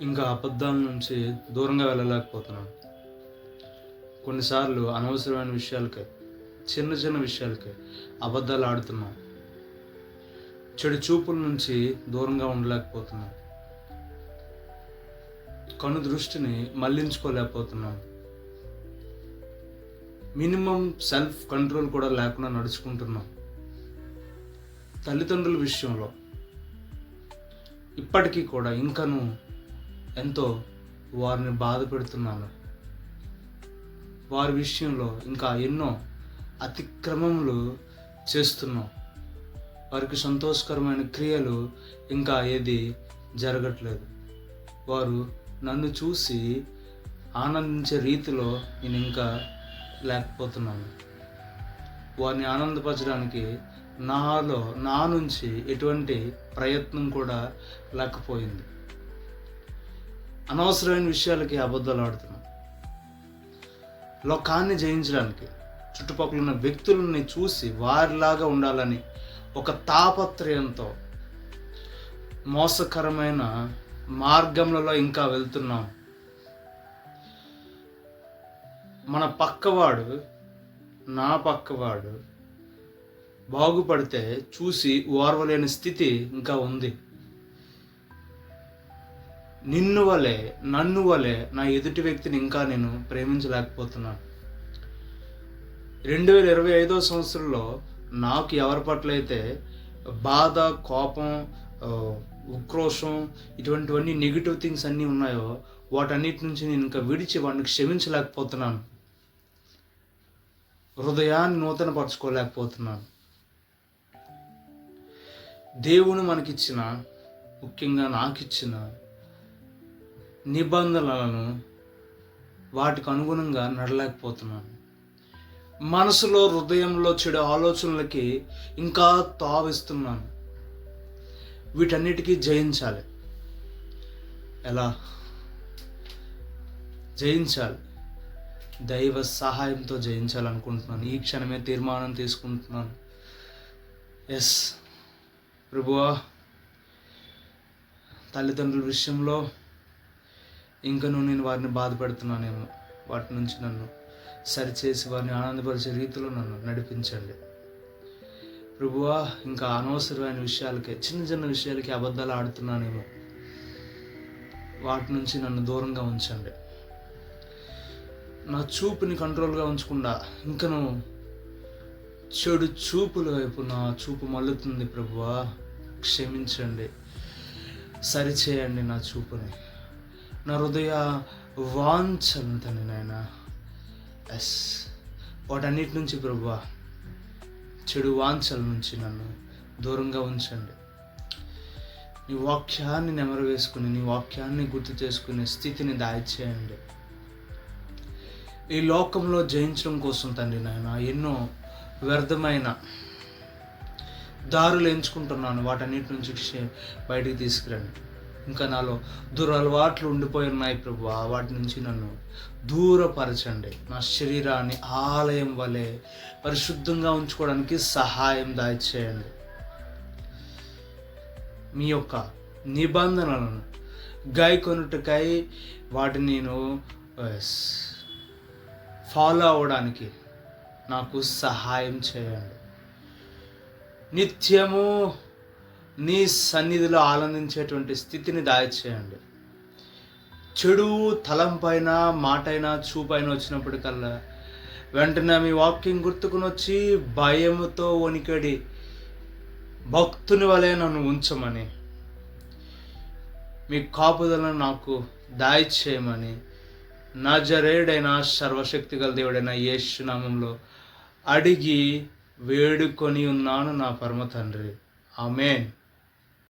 ఇంకా అబద్ధాల నుంచి దూరంగా వెళ్ళలేకపోతున్నాను. కొన్నిసార్లు అనవసరమైన విషయాలకే చిన్న చిన్న విషయాలకే అబద్ధాలు ఆడుతున్నాం. చెడు చూపుల నుంచి దూరంగా ఉండలేకపోతున్నాం. కను దృష్టిని మళ్ళించుకోలేకపోతున్నాం. మినిమం సెల్ఫ్ కంట్రోల్ కూడా లేకుండా నడుచుకుంటున్నాం. తల్లిదండ్రుల విషయంలో ఇప్పటికీ కూడా ఇంకను ఎంతో వారిని బాధ పెడుతున్నాను. వారి విషయంలో ఇంకా ఎన్నో అతిక్రమములు చేస్తున్నాం. వారికి సంతోషకరమైన క్రియలు ఇంకా ఏది జరగట్లేదు. వారు నన్ను చూసి ఆనందించే రీతిలో నేను ఇంకా లేకపోతున్నాను. వారిని ఆనందపరచడానికి నాలో నా నుంచి ఎటువంటి ప్రయత్నం కూడా లేకపోయింది. అనవసరమైన విషయాలకి అబద్ధాలు ఆడుతున్నాం. లోకాన్ని జయించడానికి చుట్టుపక్కల ఉన్న వ్యక్తులని చూసి వారిలాగా ఉండాలని ఒక తాపత్రయంతో మోసకరమైన మార్గంలో ఇంకా వెళ్తున్నాం. మన పక్కవాడు నా పక్కవాడు బాగుపడితే చూసి ఓర్వలేని స్థితి ఇంకా ఉంది. నిన్ను వలె నన్ను వలె నా ఎదుటి వ్యక్తిని ఇంకా నేను ప్రేమించలేకపోతున్నాను. రెండు వేల ఇరవై ఐదో సంవత్సరంలో నాకు ఎవరి పట్ల అయితే బాధ కోపం ఉక్రోషం ఇటువంటివన్నీ నెగిటివ్ థింగ్స్ అన్నీ ఉన్నాయో వాటన్నిటి నుంచి నేను ఇంకా విడిచి వాడిని క్షమించలేకపోతున్నాను. హృదయాన్ని నూతనపరచుకోలేకపోతున్నాను. దేవుని మనకిచ్చిన ముఖ్యంగా నాకిచ్చిన నిబంధనలను వాటికి అనుగుణంగా నడలేకపోతున్నాను. మనసులో హృదయంలో చెడు ఆలోచనలకి ఇంకా తావిస్తున్నాను. వీటన్నిటికీ జయించాలి. ఎలా? జయించాలి. దైవ సహాయంతో జయించాలనుకుంటున్నాను. ఈ క్షణమే తీర్మానం తీసుకుంటున్నాను. ఎస్. ప్రభువా తల్లిదండ్రుల విషయంలో ఇంకనూ నేను వారిని బాధపెడుతున్నానేమో. వాటి నుంచి నన్ను సరిచేసి వారిని ఆనందపరిచే రీతిలో నన్ను నడిపించండి. ప్రభువా ఇంకా అనవసరమైన విషయాలకే చిన్న చిన్న విషయాలకి అబద్ధాలు ఆడుతున్నానేమో. వాటి నుంచి నన్ను దూరంగా ఉంచండి. నా చూపుని కంట్రోల్గా ఉంచకుండా ఇంకను చెడు చూపుల వైపు నా చూపు మల్లుతుంది ప్రభువా. క్షమించండి. సరిచేయండి నా చూపుని. నా హృదయ వాంఛంతని నాయన. ఎస్ వాటన్నిటి నుంచి ప్రభు చెడు వాంఛల నుంచి నన్ను దూరంగా ఉంచండి. నీ వాక్యాన్ని నెమరు వేసుకుని నీ వాక్యాన్ని గుర్తు చేసుకునే స్థితిని దాయిచేయండి ఈ లోకంలో జయించడం కోసం తండ్రి నాయన ఎన్నో వ్యర్థమైన దారులు ఎంచుకుంటున్నాను. వాటన్నిటి నుంచి బయటికి తీసుకురండి. ఇంకా నాలో దురలవాట్లు ఉండిపోయి ఉన్నాయి ప్రభు. వాటి నుంచి నన్ను దూరపరచండి. నా శరీరాన్ని ఆలయం వలె పరిశుద్ధంగా ఉంచుకోవడానికి సహాయం దాయిచేయండి మీ యొక్క నిబంధనలను గాయకొనుటకై వాటిని నేను ఫాలో అవ్వడానికి నాకు సహాయం చేయండి. నిత్యము నీ సన్నిధిలో ఆనందించేటువంటి స్థితిని దాయచేయండి చెడు తలంపైన మాటైనా చూపైన వచ్చినప్పటికల్లా వెంటనే మీ వాక్యం గుర్తుకుని వచ్చి భయముతో వణికడి. భక్తుని వలె నన్ను ఉంచమని మీ కాపుదలను నాకు దాయిచేయమని నజరేడైన సర్వశక్తి గల దేవుడైన యేసునామంలో అడిగి వేడుకొని ఉన్నాను నా పరమ తండ్రి. ఆమెన్.